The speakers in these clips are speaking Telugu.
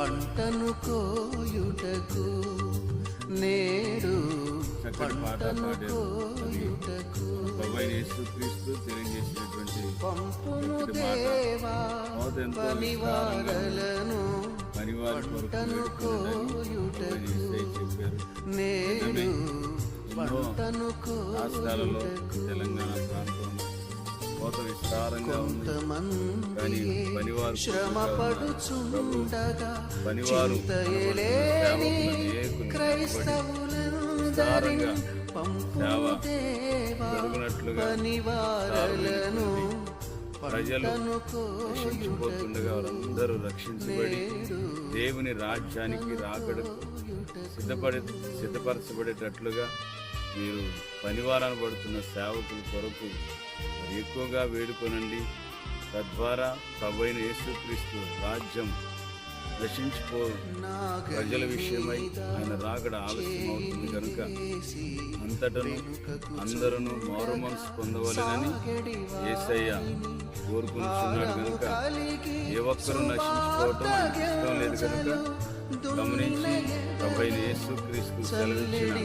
పంటను కోయుటకు నేడు పంటను కోయుటకు. ప్రభువైన యేసుక్రీస్తు తెలియజేసినటువంటి పంపును దేవా. పనివారలను పంటను చెప్పారు నేడు పంటను కోయుటకు. తెలంగాణ ప్రాంతంలో కొంతమంది శ్రమ పడుచుండగా చింతయలేని సేవకులను క్రైస్తవులందరినీ పంపు దేవా పనివారలను ప్రజలు రక్షించిపోతుండగా వారందరూ రక్షించబడి దేవుని రాజ్యానికి రాకడకు సిద్ధపడి సిద్ధపరచబడేటట్లుగా మీరు పనివారాన్ని పడుతున్న సేవకుల కొరకు ఎక్కువగా వేడుకొనండి. తద్వారా ప్రభైన యేసుక్రీస్తు రాజ్యం రక్షించుకో ప్రజల విషయమై ఆయన రాకడ ఆలస్యం అవుతుంది కనుక అంతటను అందరూ మారు మనసు పొందవలెనని ఏసయ్య కోరుకుంటున్నాడు కనుక ఏ ఒక్కరూ నశించుకోవటం ఇష్టం లేదు కనుక గమనించి ప్రభైన యేసు క్రీస్తు సెలవిచ్చిన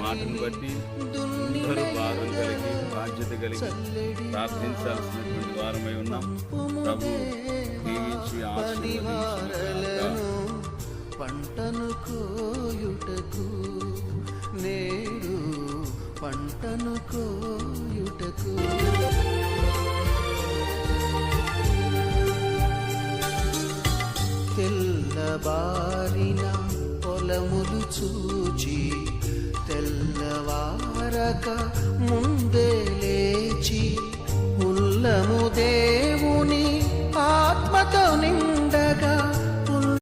మాటను బట్టి అందరూ భారం కలిగి కలిగి ప్రార్థించాల్సినటువంటి వారమై ఉన్నాం. ప్రభు దీవించి పంటను కోయుటకు నేడు పంటను కోయుటకు. తెల్లబారిన పొలములు చూచి తెల్లవారక ముందే లేచి ఉల్లము దేవుని ఆత్మతో నిండి